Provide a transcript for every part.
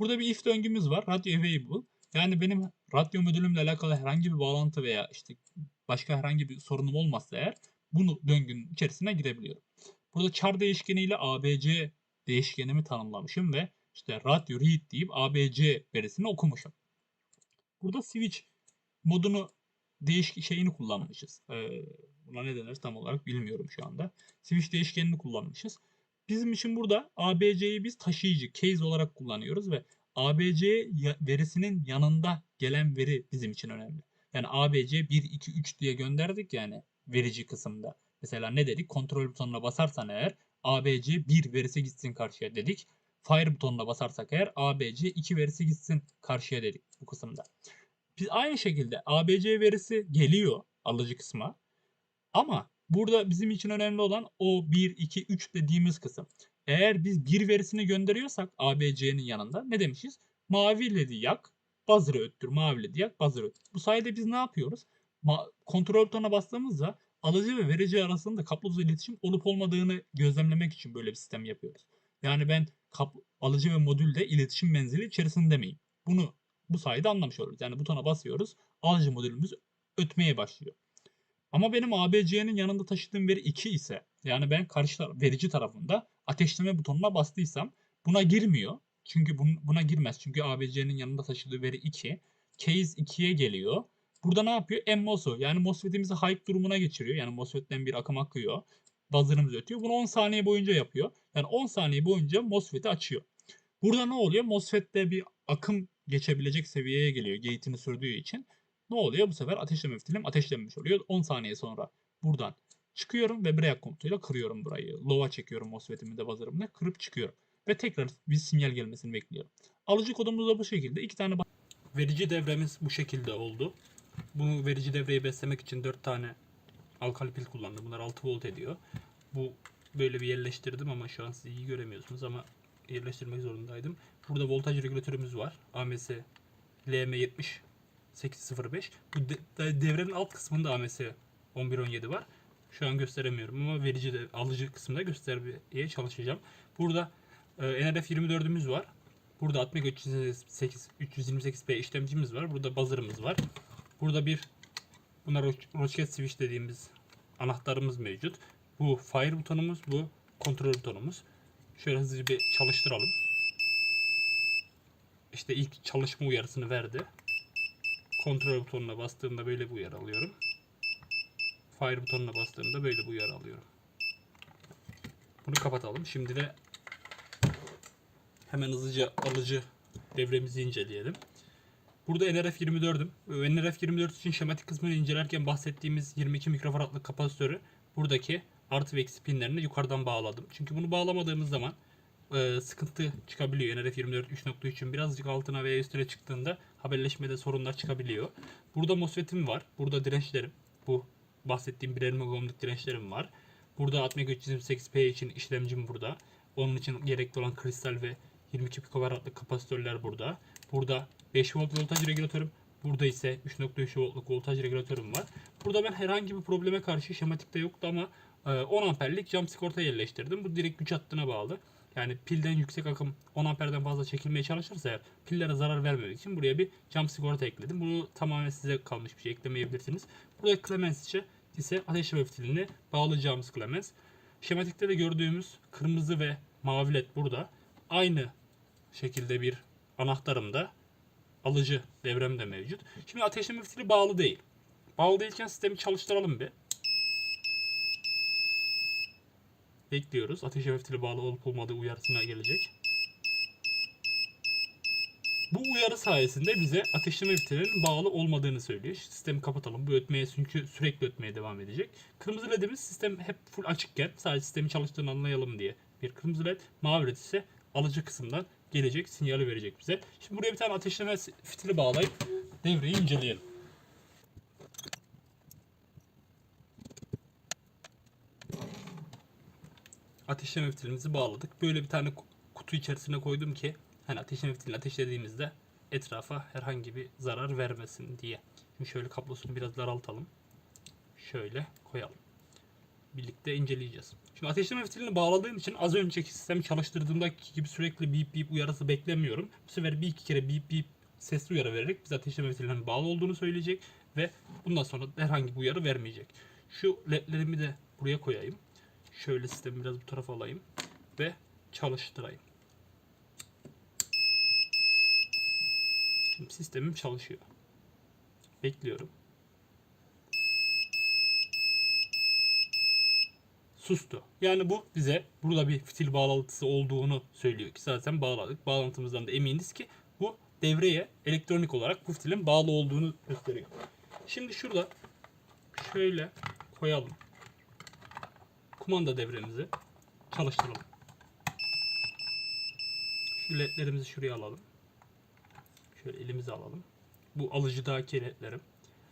Burada bir if döngümüz var. Radio available. Yani benim radyo modülümle alakalı herhangi bir bağlantı veya işte başka herhangi bir sorunum olmazsa eğer bunu döngünün içerisine girebiliyorum. Burada char değişkeniyle ABC değişkenimi tanımlamışım ve işte radio read deyip ABC verisini okumuşum. Burada switch modunu değiş şeyini kullanmışız. Ee, buna ne denir tam olarak bilmiyorum şu anda. Switch değişkenini kullanmışız. Bizim için burada ABC'yi biz taşıyıcı, case olarak kullanıyoruz ve ABC verisinin yanında gelen veri bizim için önemli. Yani ABC 1, 2, 3 diye gönderdik yani verici kısımda. Mesela ne dedik? Kontrol butonuna basarsan eğer ABC 1 verisi gitsin karşıya dedik. Fire butonuna basarsak eğer ABC 2 verisi gitsin karşıya dedik bu kısımda. Biz aynı şekilde ABC verisi geliyor alıcı kısma. Ama burada bizim için önemli olan o 1, 2, 3 dediğimiz kısım. Eğer biz bir verisini gönderiyorsak ABC'nin yanında ne demişiz? Mavi ledi yak, buzzer'ı öttür. Mavi ledi yak, buzzer'ı öttür. Bu sayede biz ne yapıyoruz? Ma- kontrol butonuna bastığımızda alıcı ve verici arasında kablosuz iletişim olup olmadığını gözlemlemek için böyle bir sistem yapıyoruz. Yani ben alıcı ve modülde iletişim menzili içerisinde miyim? Bunu bu sayede anlamış oluruz. Yani butona basıyoruz. Alıcı modülümüz ötmeye başlıyor. Ama benim ABC'nin yanında taşıdığım veri 2 ise yani ben karşı verici tarafında ateşleme butonuna bastıysam buna girmiyor. Çünkü bun- buna girmez. Çünkü ABC'nin yanında taşıdığı veri 2. Case 2'ye geliyor. Burada ne yapıyor? MMOS'u yani MOSFET'imizi hype durumuna geçiriyor. Yani MOSFET'ten bir akım akıyor. Buzzer'ımız ötüyor. Bunu 10 saniye boyunca yapıyor. Yani 10 saniye boyunca MOSFET'i açıyor. Burada ne oluyor? MOSFET'te bir akım geçebilecek seviyeye geliyor gate'ini sürdüğü için. Ne oluyor? Bu sefer ateşleme fitilim ateşlenmiş oluyor. 10 saniye sonra buradan çıkıyorum ve break komutuyla kırıyorum burayı. Low'a çekiyorum MOSFET'imi de buzzer'ımla kırıp çıkıyorum. Ve tekrar bir sinyal gelmesini bekliyorum. Alıcı kodumuz da bu şekilde. iki tane verici devremiz bu şekilde oldu. Bu verici devreyi beslemek için 4 tane alkali pil kullandım. Bunlar 6 volt ediyor. Bu böyle bir yerleştirdim ama şu an siz iyi göremiyorsunuz ama yerleştirmek zorundaydım. Burada voltaj regülatörümüz var. AMS LM70 805. Bu de- de- devrenin alt kısmında AMS 1117 var. Şu an gösteremiyorum ama verici de alıcı kısmında göstermeye çalışacağım. Burada e, NRF 24'ümüz var. Burada Atmega 328 328p işlemcimiz var. Burada buzzer'ımız var. Burada bir buna ro- roket switch dediğimiz anahtarımız mevcut. Bu fire butonumuz, bu kontrol butonumuz. Şöyle hızlıca bir çalıştıralım. İşte ilk çalışma uyarısını verdi. Kontrol butonuna bastığımda böyle bir uyarı alıyorum. Fire butonuna bastığımda böyle bir uyarı alıyorum. Bunu kapatalım. Şimdi de hemen hızlıca alıcı devremizi inceleyelim. Burada NRF 24'üm. NRF 24 için şematik kısmını incelerken bahsettiğimiz 22 mikrofaradlık kapasitörü buradaki artı ve eksi pinlerini yukarıdan bağladım. Çünkü bunu bağlamadığımız zaman e, sıkıntı çıkabiliyor. NRF 24 3.3'ün birazcık altına veya üstüne çıktığında haberleşmede sorunlar çıkabiliyor. Burada MOSFET'im var. Burada dirençlerim. Bu bahsettiğim 1 ohmluk dirençlerim var. Burada Atmega 328p için işlemcim burada. Onun için gerekli olan kristal ve 22 pikovaratlık kapasitörler burada. Burada 5 volt voltaj regülatörüm. Burada ise 3.3 voltluk voltaj regülatörüm var. Burada ben herhangi bir probleme karşı şematikte yoktu ama 10 amperlik cam sigorta yerleştirdim. Bu direkt güç hattına bağlı. Yani pilden yüksek akım 10 amperden fazla çekilmeye çalışırsa eğer pillere zarar vermemek için buraya bir cam sigorta ekledim. Bunu tamamen size kalmış bir şey eklemeyebilirsiniz. Burada Clemens ise, ise ateşleme fitilini bağlayacağımız Clemens. Şematikte de gördüğümüz kırmızı ve mavi led burada. Aynı şekilde bir anahtarım da alıcı devrem de mevcut. Şimdi ateşleme fitili bağlı değil. Bağlı değilken sistemi çalıştıralım bir. Bekliyoruz. Ateşleme fitili bağlı olup olmadığı uyarısına gelecek. Bu uyarı sayesinde bize ateşleme fitilinin bağlı olmadığını söylüyor. Sistemi kapatalım. Bu ötmeye çünkü sürekli ötmeye devam edecek. Kırmızı ledimiz sistem hep full açıkken sadece sistemi çalıştığını anlayalım diye bir kırmızı led. Mavi led ise alıcı kısımdan gelecek sinyali verecek bize. Şimdi buraya bir tane ateşleme fitili bağlayıp devreyi inceleyelim. Ateşleme fitilimizi bağladık. Böyle bir tane ku- kutu içerisine koydum ki hani ateşleme fitilini ateşlediğimizde etrafa herhangi bir zarar vermesin diye. Şimdi şöyle kablosunu biraz daraltalım. Şöyle koyalım. birlikte inceleyeceğiz. Şimdi ateşleme fitilini bağladığım için az önceki sistemi çalıştırdığımdaki gibi sürekli bip bip uyarısı beklemiyorum. Bu sefer bir iki kere bip bip sesli uyarı vererek bize ateşleme fitilinin bağlı olduğunu söyleyecek ve bundan sonra herhangi bir uyarı vermeyecek. Şu ledlerimi de buraya koyayım. Şöyle sistemi biraz bu tarafa alayım ve çalıştırayım. Şimdi sistemim çalışıyor. Bekliyorum. Sustu. Yani bu bize burada bir fitil bağlantısı olduğunu söylüyor ki zaten bağladık. Bağlantımızdan da eminiz ki bu devreye elektronik olarak bu fitilin bağlı olduğunu gösteriyor. Şimdi şurada şöyle koyalım. Kumanda devremizi çalıştıralım. Şu ledlerimizi şuraya alalım. Şöyle elimize alalım. Bu alıcıdaki ledlerim.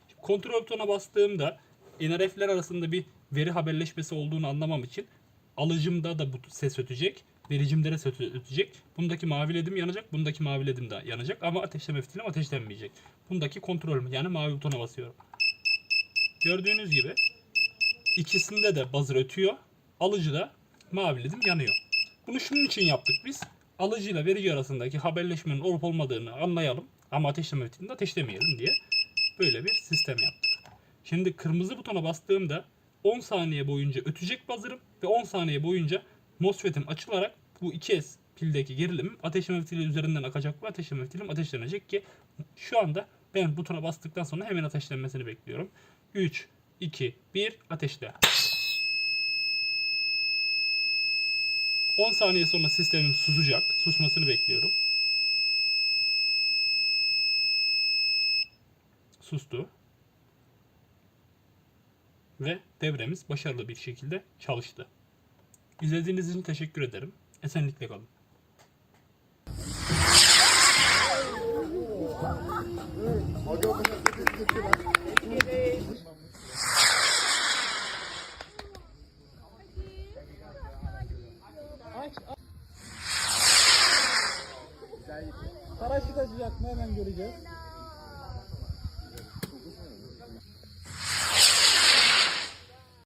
Şimdi kontrol butonuna bastığımda NRF'ler arasında bir veri haberleşmesi olduğunu anlamam için alıcımda da bu ses ötecek. Vericimde de ses ötecek. Bundaki mavi ledim yanacak. Bundaki mavi ledim de yanacak. Ama ateşleme fitilim ateşlenmeyecek. Bundaki kontrol yani mavi butona basıyorum. Gördüğünüz gibi ikisinde de buzzer ötüyor. Alıcıda mavi ledim yanıyor. Bunu şunun için yaptık biz. Alıcıyla verici arasındaki haberleşmenin olup olmadığını anlayalım. Ama ateşleme fitilini de ateşlemeyelim diye böyle bir sistem yaptık. Şimdi kırmızı butona bastığımda 10 saniye boyunca ötecek buzzer'ım ve 10 saniye boyunca MOSFET'im açılarak bu 2S pildeki gerilimim ateşleme fitili üzerinden akacak ve ateşleme fitilim ateşlenecek ki şu anda ben butona bastıktan sonra hemen ateşlenmesini bekliyorum. 3, 2, 1 ateşle. 10 saniye sonra sistemim susacak. Susmasını bekliyorum. Sustu. Ve devremiz başarılı bir şekilde çalıştı. İzlediğiniz için teşekkür ederim. Esenlikle kalın. Paraşüt açacak mı hemen göreceğiz.